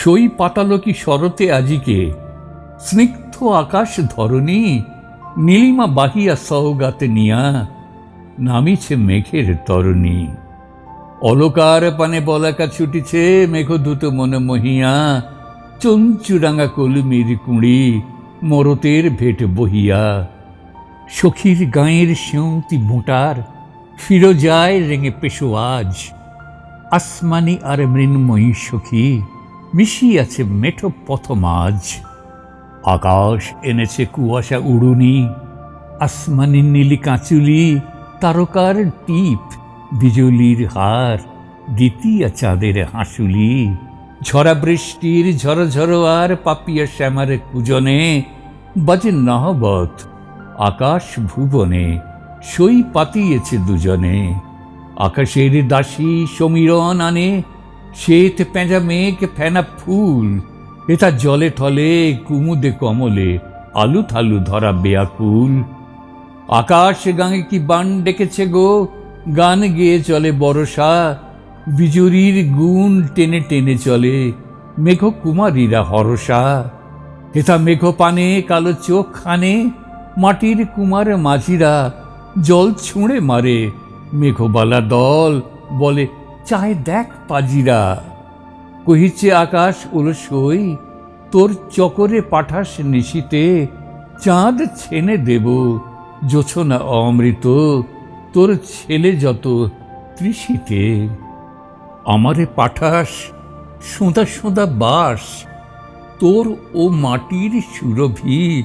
সই পাতালো কি শরতে আজিকে? স্নিগ্ধ আকাশ ধরণী, নীলিমা বাহিয়া সৌগাতে নিয়া নামিছে মেঘের তরণী। অলকার পানে বলাকা ছুটিছে মেঘদূত মনে মহিয়া চঞ্চুরাঙা কলমির কুঁড়ি, মরতের ভেট বহিয়া। সখীর গাঁয়ের শিউতি মোটার, ফিরো যায় রেঙে পেশোয়াজ। আসমানি আর মৃন্ময়ী সখী মিশিয়াছে মেঠো পথমাজ আকাশ এনেছে কুয়াশা উড়ুনি, আসমানি নীলি কাঁচুলি, তারকার টিপ, বিজুলির হার দ্বিতীয় চাঁদের হাসুলি। ঝরা বৃষ্টির ঝড় আর পাপিয়া শ্যামার কুজনে, বাজে নহবত আকাশ ভুবনে, সই পাতিয়েছে দুজনে। আকাশের দাসী সমীরণ আনে শ্বেত পেঁজা মেঘ ফেনা ফুল এটা জলে ঠলে, কুমুদে কমলে, আলু থালু ধরা বেয়াকুল। আকাশ গাঙে কি বান ডেকেছে গো, গান গেয়ে চলে বরষা, বিজুরির গুণ টেনে টেনে চলে, মেঘ কুমারীরা হরসা হেথা মেঘ পানে, কালো চোখ খানে, মাটির কুমার মাঝিরা, জল ছুঁড়ে মারে, মেঘবালা দল বলে চায় দেখ পাজিরা। কহিছে আকাশ উলসই তোর চকরে পাঠাস নিশিতে, চাঁদ ছেনে দেব জোছনা অমৃত, তোর ছেলে যত তৃষিতে। আমারে পাঠাস সোঁদা সোঁদা বাস, তোর ও মাটির সুরভি,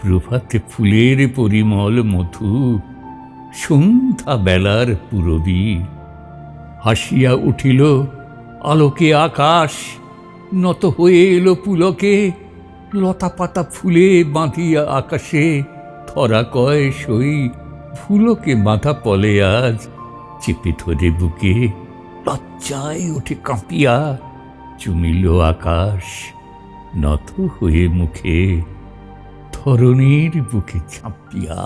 প্রভাতে ফুলের পরিমল মধু সন্ধ্যা বেলার পুরবী। হাসিয়া উঠিল, আলোকে আকাশ নত হয়ে এলো পুলকে লতা পাতা ফুলে বাঁধিয়া আকাশে। ধরা কয়, সই, ফুলকে বাঁধা পলে আজ, চেপে ধরে বুকে, লজ্জায় ওঠে কাঁপিয়া চুমিল আকাশ, নত হয়ে মুখে, ধরণীর বুকে ছাপিয়া